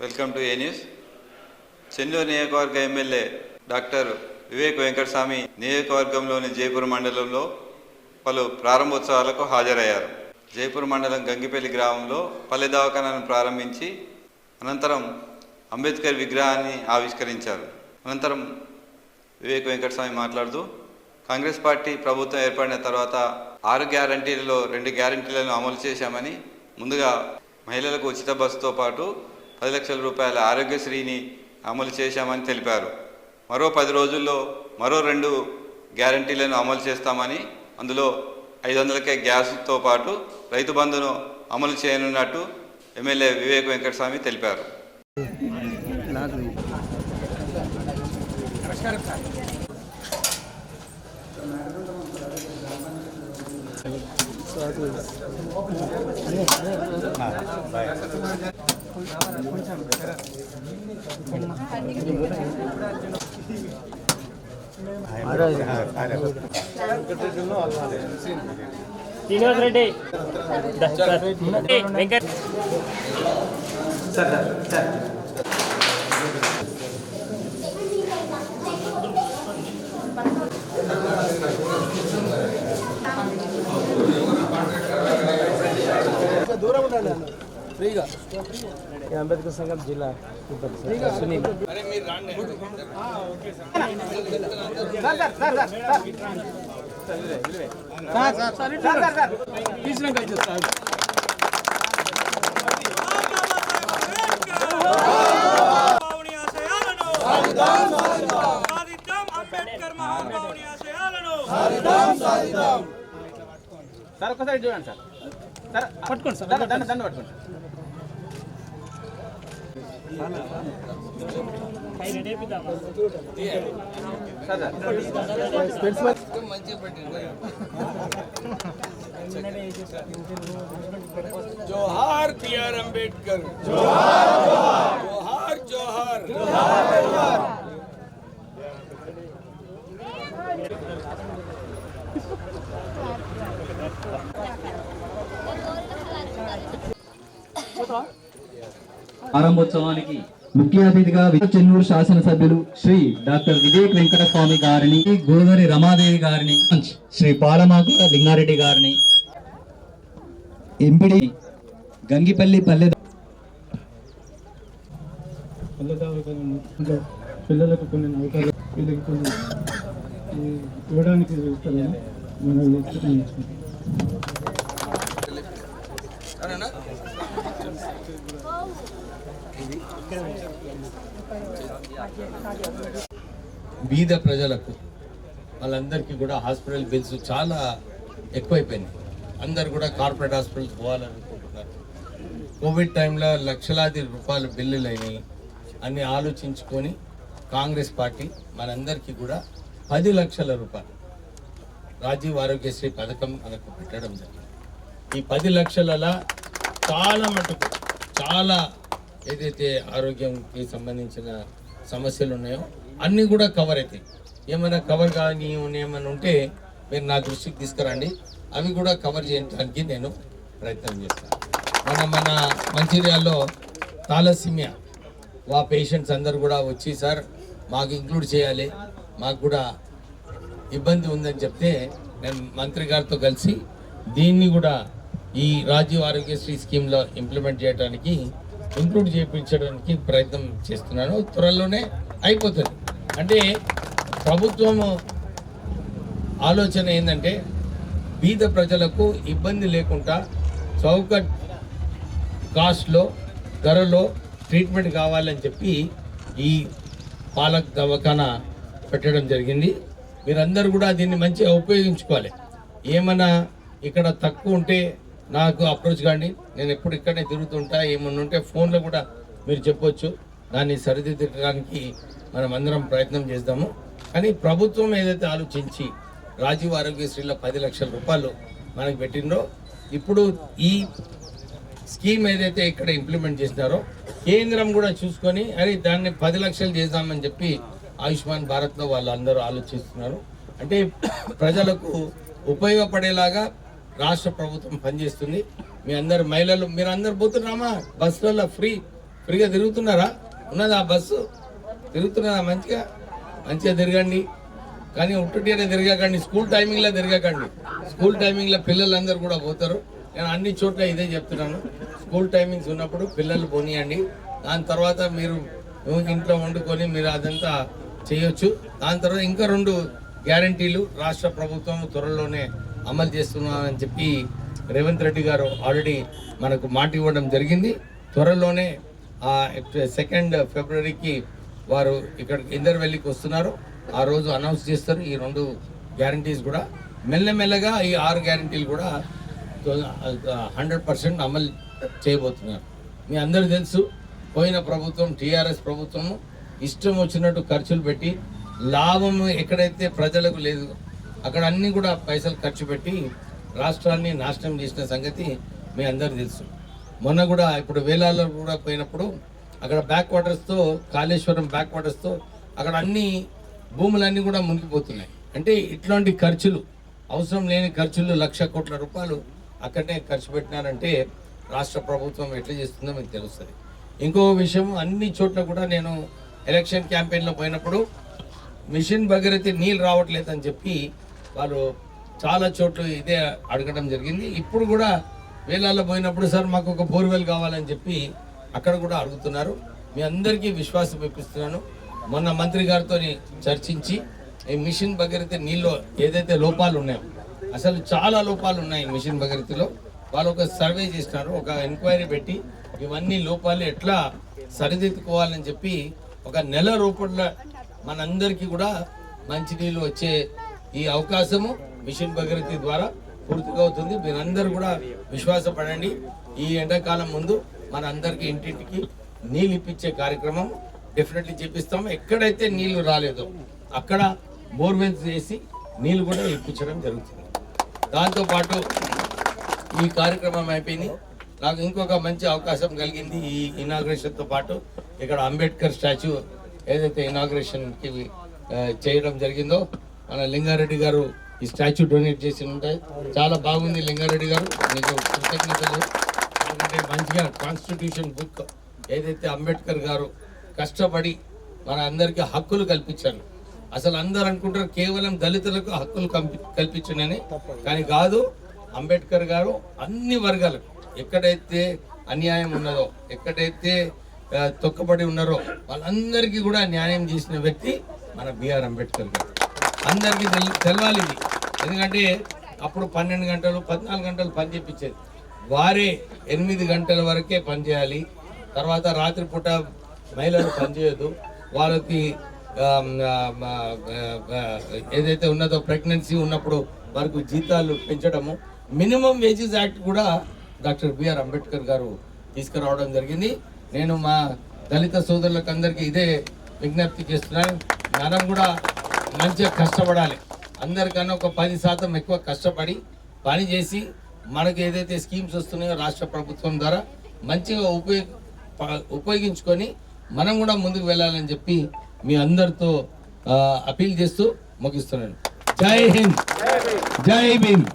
Welcome to A news. Chennur నియోజకవర్గ MLA doctor Vivek Venkataswamy నియోజకవర్గంలోని జైపూర్ మండలంలో పలు ప్రారంభోత్సవాలకు హాజరయ్యారు. జైపూర్ మండలం గంగిపల్లి గ్రామంలో పల్లె దవాఖానాను ప్రారంభించి అనంతరం అంబేద్కర్ విగ్రహాన్ని ఆవిష్కరించారు. అనంతరం వివేక్ వెంకటస్వామి మాట్లాడుతూ కాంగ్రెస్ పార్టీ ప్రభుత్వం ఏర్పడిన తర్వాత ఆరు గ్యారంటీలలో రెండు గ్యారంటీలను అమలు చేశామని ముందుగా మహిళలకు ఉచిత బస్సుతో పాటు పది లక్షల రూపాయల ఆరోగ్యశ్రీని అమలు చేశామని తెలిపారు. మరో పది రోజుల్లో మరో రెండు గ్యారంటీలను అమలు చేస్తామని అందులో ఐదు వందలకే గ్యాస్తో పాటు రైతు బంధును అమలు చేయనున్నట్టు ఎమ్మెల్యే వివేక్ వెంకటస్వామి తెలిపారు. శ్రీనివాస్ రెడ్డి ద- ద- ఏ, వెంకట్ ఫ్రీగా అంబేద్కర్ సంఘం జిల్లా సునీల్ మహానుభావుని ఆశయాలను సాధిద్దాం అంబేద్కర్ మహానుభావుని ఆశయాలను సార్ ఒక్కసారి చూడండి సార్ సార్ పట్టుకోండి సార్ దండ దండ పట్టుకోండి సార్ సార్ జోహార్ బిఆర్ అంబేద్కర్ జోహార్ జోహార్ జోహార్ ప్రారంభోత్సవానికి ముఖ్య అతిథిగా చెన్నూరు శాసనసభ్యులు శ్రీ డాక్టర్ వివేక్ వెంకటస్వామి గారిని గోదరి రమాదేవి గారిని శ్రీ పాలమాకుల లింగారెడ్డి గారిని ఎంపిడి గంగిపల్లి పల్లె పిల్లలకు కొన్ని అవకాశాలు వీళ్ళకి కొన్ని ఇవ్వడానికి మనం బీద ప్రజలకు వాళ్ళందరికీ కూడా హాస్పిటల్ బిల్స్ చాలా ఎక్కువైపోయినాయి. అందరు కూడా కార్పొరేట్ హాస్పిటల్స్ పోవాలనుకుంటున్నారు. కోవిడ్ టైంలో లక్షలాది రూపాయల బిల్లులు అయినాయి అన్ని ఆలోచించుకొని కాంగ్రెస్ పార్టీ మనందరికీ కూడా పది లక్షల రూపాయలు రాజీవ్ ఆరోగ్యశ్రీ పథకం మనకు పెట్టడం జరిగింది. ఈ పది లక్షలలో చాలా మటుకు చాలా ఏదైతే ఆరోగ్యంకి సంబంధించిన సమస్యలు ఉన్నాయో అన్నీ కూడా కవర్ అవుతాయి. ఏమైనా కవర్ కానీ ఏమైనా ఉంటే మీరు నా దృష్టికి తీసుకురండి. అవి కూడా కవర్ చేయడానికి నేను ప్రయత్నం చేస్తాను. మన మన మంచిర్యాల్లో తాలసిమియా వా పేషెంట్స్ అందరు కూడా వచ్చి సార్ మాకు ఇంక్లూడ్ చేయాలి. మాకు కూడా ఇబ్బంది ఉందని చెప్తే నేను మంత్రి గారితో కలిసి దీన్ని కూడా ఈ రాజీవ్ ఆరోగ్యశ్రీ స్కీమ్లో ఇంప్లిమెంట్ చేయడానికి ఇంక్లూడ్ చేయించడానికి ప్రయత్నం చేస్తున్నాను. త్వరలోనే అయిపోతుంది. అంటే ప్రభుత్వము ఆలోచన ఏంటంటే బీద ప్రజలకు ఇబ్బంది లేకుండా చౌక కాస్ట్లో ధరలో ట్రీట్మెంట్ కావాలని చెప్పి ఈ పాలక్ దవాఖానా పెట్టడం జరిగింది. మీరందరూ కూడా దీన్ని మంచిగా ఉపయోగించుకోవాలి. ఏమైనా ఇక్కడ తక్కువ ఉంటే నాకు అప్రోచ్ కానీ నేను ఎప్పుడు ఇక్కడే తిరుగుతుంటా ఏమన్నా ఉంటే ఫోన్లో కూడా మీరు చెప్పొచ్చు. దాన్ని సరిదిద్దడానికి మనం అందరం ప్రయత్నం చేద్దాము. కానీ ప్రభుత్వం ఏదైతే ఆలోచించి రాజీవ్ ఆరోగ్యశ్రీలో పది లక్షల రూపాయలు మనకు పెట్టిండ్రో ఇప్పుడు ఈ స్కీమ్ ఏదైతే ఇక్కడ ఇంప్లిమెంట్ చేసినారో కేంద్రం కూడా చూసుకొని అరే దాన్ని పది లక్షలు చేద్దామని చెప్పి ఆయుష్మాన్ భారత్లో వాళ్ళందరూ ఆలోచిస్తున్నారు. అంటే ప్రజలకు ఉపయోగపడేలాగా రాష్ట్ర ప్రభుత్వం పనిచేస్తుంది. మీ అందరు మహిళలు మీరు అందరు పోతున్నామా బస్సులలో ఫ్రీ ఫ్రీగా తిరుగుతున్నారా? ఉన్నదా బస్సు? తిరుగుతున్నారా మంచిగా? మంచిగా తిరగండి. కానీ ఉట్టుటిగానే తిరగకండి స్కూల్ టైమింగ్లో తిరగకండి. స్కూల్ టైమింగ్లో పిల్లలందరూ కూడా పోతారు. నేను అన్ని చోట్ల ఇదే చెప్తున్నాను. స్కూల్ టైమింగ్స్ ఉన్నప్పుడు పిల్లలు పోనీయండి. దాని తర్వాత మీరు ఇంట్లో వండుకొని మీరు అదంతా చేయొచ్చు. దాని తర్వాత ఇంకా రెండు గ్యారంటీలు రాష్ట్ర ప్రభుత్వం త్వరలోనే అమలు చేస్తున్నామని చెప్పి రేవంత్ రెడ్డి గారు ఆల్రెడీ మనకు మాట ఇవ్వడం జరిగింది. త్వరలోనే సెకండ్ ఫిబ్రవరికి వారు ఇక్కడ ఇందర్ వెళ్ళికి వస్తున్నారు. ఆ రోజు అనౌన్స్ చేస్తారు. ఈ రెండు గ్యారంటీస్ కూడా మెల్లమెల్లగా ఈ ఆరు గ్యారంటీలు కూడా హండ్రెడ్ పర్సెంట్ అమలు చేయబోతున్నారు. మీ అందరూ తెలుసు పోయిన ప్రభుత్వం టీఆర్ఎస్ ప్రభుత్వము ఇష్టం వచ్చినట్టు ఖర్చులు పెట్టి లాభం ఎక్కడైతే ప్రజలకు లేదు అక్కడ అన్ని కూడా పైసలు ఖర్చు పెట్టి రాష్ట్రాన్ని నాశనం చేసిన సంగతి మీ అందరు తెలుసు. మొన్న కూడా ఇప్పుడు వేలాల్లో కూడా పోయినప్పుడు అక్కడ బ్యాక్ వాటర్స్తో కాళేశ్వరం బ్యాక్ వాటర్స్తో అక్కడ అన్ని భూములన్నీ కూడా మునిగిపోతున్నాయి. అంటే ఇట్లాంటి ఖర్చులు అవసరం లేని ఖర్చులు లక్ష కోట్ల రూపాయలు అక్కడనే ఖర్చు పెట్టినారంటే రాష్ట్ర ప్రభుత్వం ఎట్లా చేస్తుందో మీకు తెలుస్తుంది. ఇంకో విషయం అన్ని చోట్ల కూడా నేను ఎలక్షన్ క్యాంపెయిన్లో పోయినప్పుడు మిషన్ భగీరథి నీళ్ళు రావట్లేదని చెప్పి వాళ్ళు చాలా చోట్ల ఇదే అడగడం జరిగింది. ఇప్పుడు కూడా వేలాల్లో పోయినప్పుడు సార్ మాకు ఒక బోర్వెల్ కావాలని చెప్పి అక్కడ కూడా అడుగుతున్నారు. మీ అందరికీ విశ్వాసం ఇప్పిస్తున్నాను. మొన్న మంత్రి గారితో చర్చించి ఈ మిషన్ భగీరథ నీళ్ళు ఏదైతే లోపాలు ఉన్నాయో అసలు చాలా లోపాలు ఉన్నాయి మిషన్ భగీరథలో. వాళ్ళు ఒక సర్వే చేసినారు ఒక ఎంక్వైరీ పెట్టి ఇవన్నీ లోపాలు ఎట్లా సరిదిద్దుకోవాలని చెప్పి ఒక నెల రూపంలో మనందరికీ కూడా మంచినీళ్ళు వచ్చే ఈ అవకాశము మిషన్ భగీరథి ద్వారా పూర్తిగా అవుతుంది మీరందరూ కూడా విశ్వాసపడండి. ఈ ఎండాకాలం ముందు మన అందరికీ ఇంటింటికి నీళ్ళు ఇప్పించే కార్యక్రమం డెఫినెట్లీ చేపిస్తాం. ఎక్కడైతే నీళ్ళు రాలేదో అక్కడ బోర్వెల్స్ చేసి నీళ్ళు కూడా ఇప్పించడం జరుగుతుంది. దాంతోపాటు ఈ కార్యక్రమం అయిపోయింది. నాకు ఇంకొక మంచి అవకాశం కలిగింది ఈ ఇనాగ్రేషన్తో పాటు ఇక్కడ అంబేద్కర్ స్టాచ్యూ ఏదైతే ఇనాగ్రేషన్కి చేయడం జరిగిందో మన లింగారెడ్డి గారు ఈ స్టాచ్యూ డొనేట్ చేసి ఉంటాయి. చాలా బాగుంది లింగారెడ్డి గారు. మీకు కృతజ్ఞతలు. ఎందుకంటే మంచిగా కాన్స్టిట్యూషన్ బుక్ ఏదైతే అంబేద్కర్ గారు కష్టపడి మన అందరికీ హక్కులు కల్పించారు. అసలు అందరు అనుకుంటారు కేవలం దళితులకు హక్కులు కల్పించనని. కానీ కాదు అంబేద్కర్ గారు అన్ని వర్గాలకు ఎక్కడైతే అన్యాయం ఉన్నదో ఎక్కడైతే తొక్కబడి ఉన్నారో వాళ్ళందరికీ కూడా న్యాయం చేసిన వ్యక్తి మన బిఆర్ అంబేద్కర్ గారు. అందరికీ తెలవాలి ఎందుకంటే అప్పుడు పన్నెండు గంటలు పద్నాలుగు గంటలు పని చేపించేది. వారే ఎనిమిది గంటల వరకే పని చేయాలి. తర్వాత రాత్రిపూట మహిళలు పనిచేయదు వాళ్ళకి ఏదైతే ఉన్నదో ప్రెగ్నెన్సీ ఉన్నప్పుడు వారికి జీతాలు పెంచడము. మినిమం వేజెస్ యాక్ట్ కూడా డాక్టర్ బిఆర్ అంబేద్కర్ గారు తీసుకురావడం జరిగింది. నేను మా దళిత సోదరులకు అందరికీ ఇదే విజ్ఞప్తి చేస్తున్నాను. మనం కూడా మంచిగా కష్టపడాలి. అందరికన్నా ఒక పది శాతం ఎక్కువ కష్టపడి పని చేసి మనకు ఏదైతే స్కీమ్స్ వస్తున్నాయో రాష్ట్ర ప్రభుత్వం ద్వారా మంచిగా ఉపయోగ ఉపయోగించుకొని మనం కూడా ముందుకు వెళ్ళాలని చెప్పి మీ అందరితో అపీల్ చేస్తూ ముగిస్తున్నాను. జై హింద్. జై భీమ్.